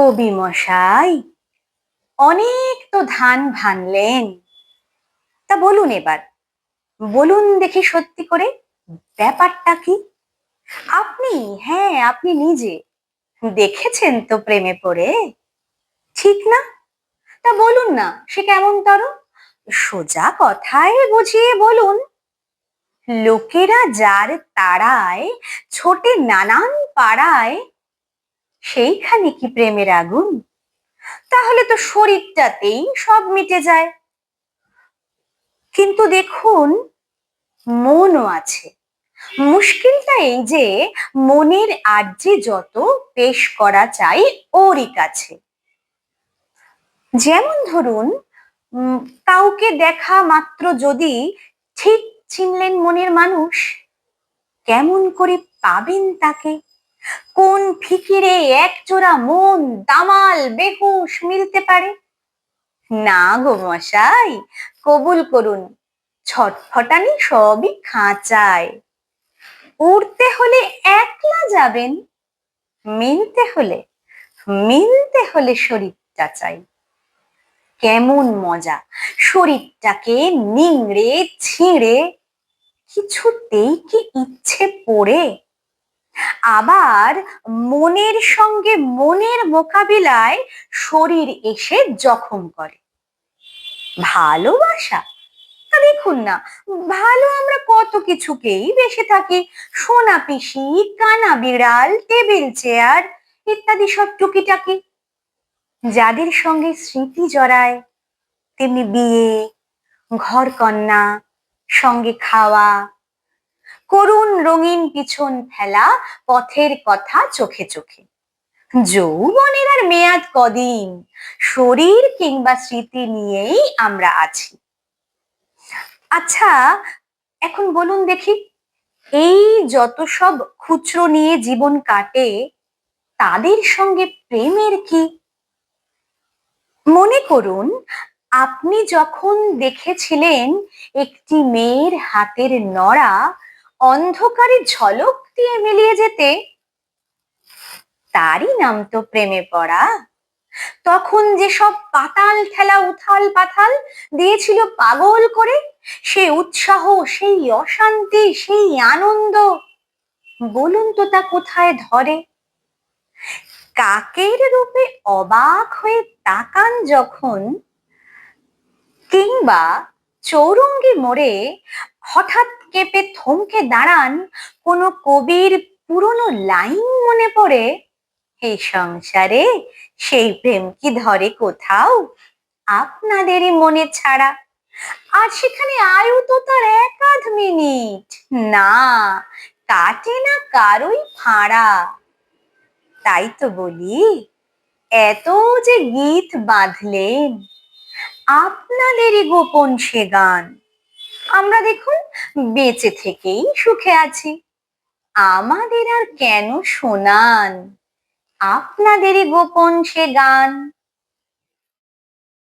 কবি মশাই, অনেক তো ধান ভানলেন। তা বলুন এবার, বলুন দেখি সত্যি করে ব্যাপারটা কি? আপনি হ্যাঁ আপনি নিজে দেখেছেন তো প্রেমে পড়ে? ঠিক না? তা বলুন না, সে কেমন তর? সোজা কথায় বুঝিয়ে বলুন, লোকেরা যার তারায়, ছোটে নানান পাড়ায় সেইখানে কি প্রেমের আগুন? তাহলে তো শরীরটাতেই সব মিটে যায়। কিন্তু দেখুন, মনও আছে। মুশকিলটা এই যে, মনের আর্যে যত পেশ করা চাই ওরই কাছে। যেমন ধরুন কাউকে দেখা মাত্র যদি ঠিক চিনলেন মনের মানুষ, কেমন করে পাবেন তাকে? কোন ফিকিরে এক জোড়া মন, দামাল, বেহুশ মিলতে পারে? না গো মশাই, কবুল করুন, ছটফটানি সবই খাঁচায়। উড়তে হলে একলা যাবেন মিলতে হলে মিলতে হলে শরীরটা চাই। কেমন মজা, শরীরটাকে নিংড়ে ছিঁড়ে, কিছুতেই কি ইচ্ছে পড়ে? আবার মনের সঙ্গে মনের মোকাবিলায় শরীর এসে জখম করে। ভালোবাসা? দেখুন না, ভালো আমরা কত কিছুকেই বেসে থাকি। সোনা পিসি, কানা বিড়াল, টেবিল চেয়ার, ইত্যাদি সব টুকিটাকি। যাদের সঙ্গে স্মৃতি জড়ায়, তেমনি বিয়ে ঘর কন্যা সঙ্গে খাওয়া করুণ রঙিন পিছন ফেলা পথের কথা চোখে চোখে। যৌবনের আর মেয়াদ কদিন, শরীর কিংবা স্মৃতি নিয়েই আমরা আছি। আচ্ছা এখন বলুন দেখি, এই যত সব খুচরো নিয়ে জীবন কাটে, তাদের সঙ্গে প্রেমের কি? মনে করুন, আপনি যখন দেখেছিলেন একটি মেয়ের হাতের নড়া অন্ধকারে ঝলক দিয়ে মিলিয়ে যেতে। তারই নাম তো প্রেমে পড়া। তখন যে সব পাতাল খেলা উথাল পাথাল দিয়েছিল পাগল করে সেই উৎসাহ, সেই অশান্তি, সেই আনন্দ, বলুন তো তা কোথায় ধরে? কাকের রূপে অবাক হয়ে তাকান যখন, কিংবা চৌরঙ্গি মোড়ে হঠাৎ কেঁপে থমকে দাঁড়ান কোনো কবির পুরনো লাইন মনে পড়ে। এই সংসারে, সেই প্রেম কি ধরে কোথাও? আপনাদেরই মনে ছাড়া। আর সেখানে আয়ু তো তার এক আধ মিনিট। না, কাটে না কারোই ফাঁড়া তাই তো বলি, এত যে গীত বাঁধলেন। আপনাদেরই গোপন সে গান। আমরা দেখুন, বেঁচে থেকেই সুখে আছি। আমাদের আর কেন শোনান? আপনাদেরই গোপন সে গান।